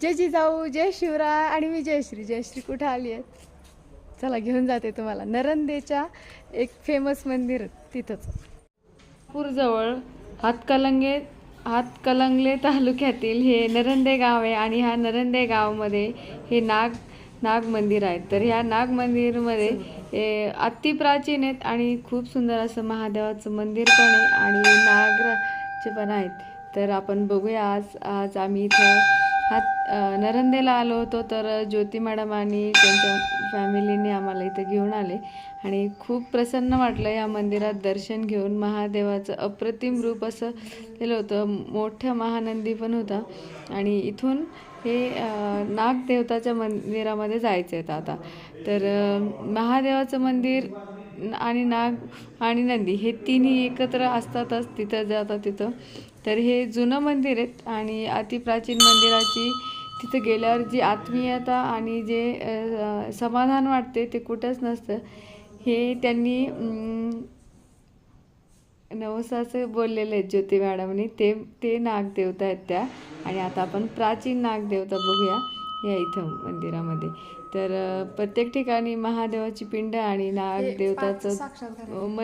जय जिजाऊ जय शिवराय आणि मी जयश्री जयश्री कुठं आली आहे चला घेऊन जाते तुम्हाला. नरंदेच्या एक फेमस मंदिर तिथंच. पूरजवळ हातकलंगे हातकलंगले तालुक्यातील हे नरंदे गाव आहे आणि ह्या नरंदे गावमध्ये हे नाग नाग मंदिर आहे तर ह्या नाग मंदिरमध्ये हे अतिप्राचीन आहेत आणि खूप सुंदर असं महादेवाचं मंदिर पण आहे आणि नागराचे पण आहेत. तर आपण बघूया आज आज आम्ही इथं हात नरंदेला आलो होतो तर ज्योती मॅडम आणि त्यांच्या फॅमिलीने आम्हाला इथं घेऊन आले. आणि खूप प्रसन्न वाटलं या मंदिरात दर्शन घेऊन. महादेवाचं अप्रतिम रूप असं केलं होतं. मोठ्या महानंदी पण होता. आणि इथून हे नागदेवताच्या मंदिरामध्ये जायचं आहे आता. तर महादेवाचं मंदिर आणि नाग आणि नंदी हे तिन्ही एकत्र असतातच तिथं जातात तिथं. तर हे जुनं मंदिर आहेत आणि अतिप्राचीन मंदिराची तिथं गेल्यावर जी आत्मीयता आणि जे समाधान वाटते ते कुठंच नसतं. हे त्यांनी नवसाचे बोललेले आहेत ज्योती मॅडमनी. ते ते नागदेवता आहेत त्या. आणि आता आपण प्राचीन नागदेवता बघूया या इथं मंदिरामध्ये. तर प्रत्येक ठिकाणी महादेवाची पिंड आणि नागदेवताचं म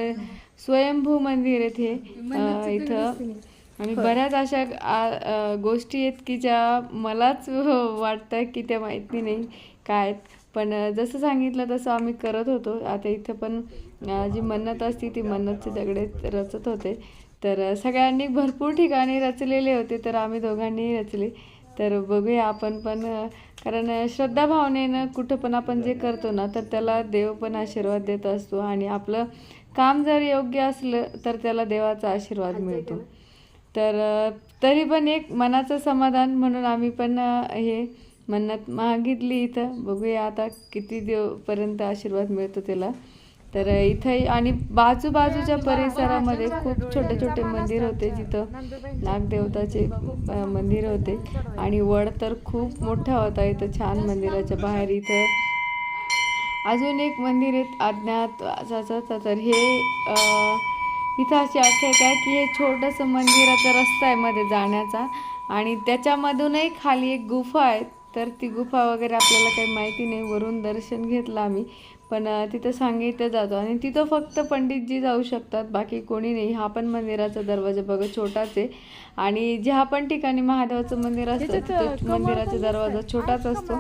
स्वयंभू मंदिर आहेत हे. इथं आणि बऱ्याच अशा गोष्टी आहेत की ज्या मलाच वाटतं की त्या माहिती नाही काय. पण जसं सांगितलं तसं आम्ही करत होतो. आता इथं पण जी मन्नत असती ती मन्नतचे दगडे रचत होते. तर सगळ्यांनी भरपूर ठिकाणी रचलेले होते तर आम्ही दोघांनीही रचले. तर बघूया आपण पण कारण अ, श्रद्धाभावनेनं कुठं पण आपण जे करतो ना तर त्याला देव पण आशीर्वाद देत असतो. आणि आपलं काम जर योग्य असलं तर त्याला देवाचा आशीर्वाद मिळतो. तर तरी पण एक मनाचं समाधान म्हणून आम्ही पण हे मन्नत मागितली इथं. बघूया आता किती देवपर्यंत आशीर्वाद मिळतो त्याला. तर इथं आणि बाजूबाजूच्या परिसरामध्ये खूप छोटे छोटे मंदिर होते जिथं नागदेवताचे मंदिर होते. आणि वड तर खूप मोठा होता इथं छान मंदिराच्या बाहेर इथं. अजून एक मंदिर आहे अज्ञात तर हे इथं अशी आख्यायिका आहे की हे छोटंसं मंदिराचा रस्ता आहे मध्ये जाण्याचा. आणि त्याच्यामधूनही खाली एक गुफा आहे. तर ती गुफा वगैरे आपल्याला काही माहिती नाही. वरून दर्शन घेतलं आम्ही. पण तिथं सांगितलं जातो. आणि तिथं फक्त पंडितजी जाऊ शकतात. बाकी कोणी नाही. हा पण मंदिराचा दरवाजा बघा छोटाच आहे. आणि ज्या पण ठिकाणी महादेवाचं मंदिर असतं तिथं मंदिराचा दरवाजा छोटाच असतो.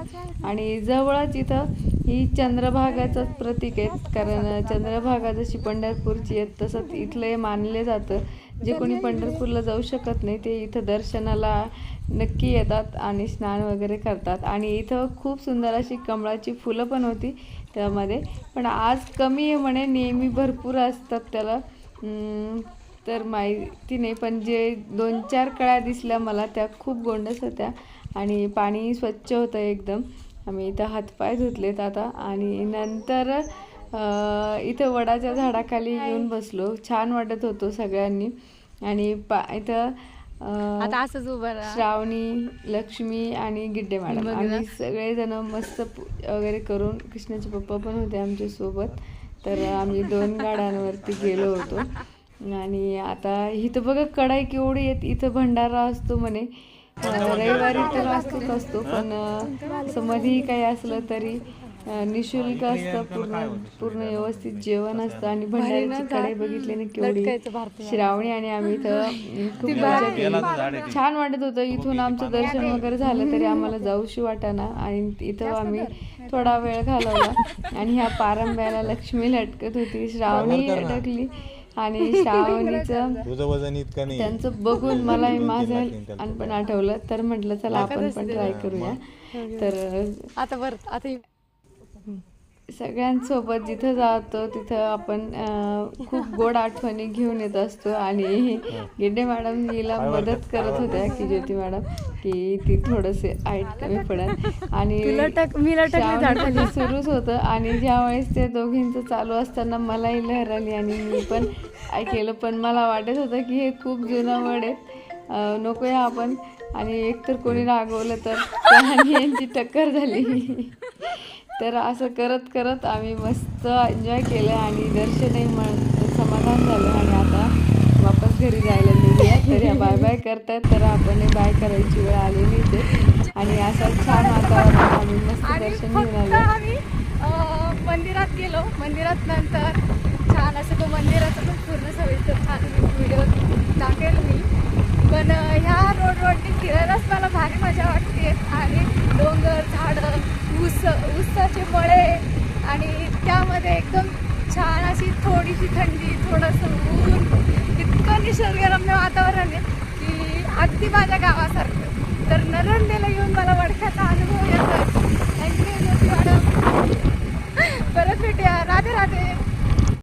आणि जवळच इथं ही चंद्रभागाचंच प्रतीक आहे. कारण चंद्रभागा जशी पंढरपूरची आहेत तसंच इथलं हे मानले जातं. जे कोणी पंढरपूरला जाऊ शकत नाही ते इथं दर्शनाला नक्की येतात आणि स्नान वगैरे करतात. आणि इथं खूप सुंदर अशी कमळाची फुलं पण होती त्यामध्ये. पण आज कमी आहे म्हणे नेहमी भरपूर असतात त्याला. तर माहिती नाही पण जे दोन चार कळ्या दिसल्या मला त्या खूप गोंडस होत्या. आणि पाणी स्वच्छ होतं एकदम. आम्ही इथं हातपाय धुतलेत आता आणि नंतर इथं वडाच्या झाडाखाली येऊन बसलो. छान वाटत होतो सगळ्यांनी. आणि पा इथं आता असंच उभं श्रावणी लक्ष्मी आणि गिड्डे मॅडम. आम्ही सगळेजण मस्त वगैरे करून कृष्णाचे पप्पा पण होते आमच्यासोबत तर आम्ही दोन गाड्यांवरती गेलो होतो. आणि आता इथं बघा कढाई केवढी येत इथं भंडारा असतो म्हणे. रविवारी तर असतोच असतो पण मध्येही काही असलं तरी निशुल्क असतं पूर्ण पूर्ण व्यवस्थित जेवण असतं आणि कढाई बघितली ना केवढी श्रावणी आणि आम्ही इथं खूप मजा केली. छान वाटत होतं इथून आमचं दर्शन वगैरे झालं तरी आम्हाला जाऊशी वाटाना आणि इथं आम्ही थोडा वेळ घालवला आणि ह्या पारंब्याला लक्ष्मी लटकत होती. श्रावणी लटकली आणि श्रावणीचं तुझं वजन इतकं नाही. त्यांचं बघून मला माझं लहानपण आठवलं तर म्हटलं चला आपण पण ट्राय करूया. तर आता बरं आता सगळ्यांसोबत जिथं जातो तिथं आपण खूप गोड आठवणी घेऊन येत असतो. आणि गिड्डे मॅडम हिला मदत करत होत्या की ज्योती मॅडम की ती थोडंसे हाईट कमी पडेल आणि सुरूच होतं. आणि ज्यावेळेस ते दोघींचं चालू असताना मलाही लहर आली आणि मी पण काय केलं पण मला वाटत होतं की हे खूप जुनं वड आहेत. अं, नकोया आपण. आणि एकतर कोणी रागवलं तर आणि यांची टक्कर झाली. तर असं करत करत आम्ही मस्त एन्जॉय केलं आणि दर्शनही म- समाधान झालं आणि आता वापस घरी जायला निघूया. तर बाय बाय करतायत तर आपण बाय करायची वेळ आलेली इथे. आणि असं छान वातावरण आम्ही मस्त दर्शन घेऊन आलो. मंदिरात गेलो. मंदिरात नंतर छान असं तो मंदिराचा पण पूर्ण सविस्तर छान व्हिडिओ टाकेल मी. पण ह्या रोड रोडने फिरायलाच मला भारी मजा वाटते आणि त्यामध्ये एकदम छान अशी थोडीशी थंडी थोडंसं ऊन. इतकं निसर्गरम्य वातावरण आहे की अगदी माझ्या गावासारखं. तर नरंदेला येऊन मला वडख्याचा अनुभव येतो थँक्यू ज्योती मॅडम परत भेटूया. राधे राधे.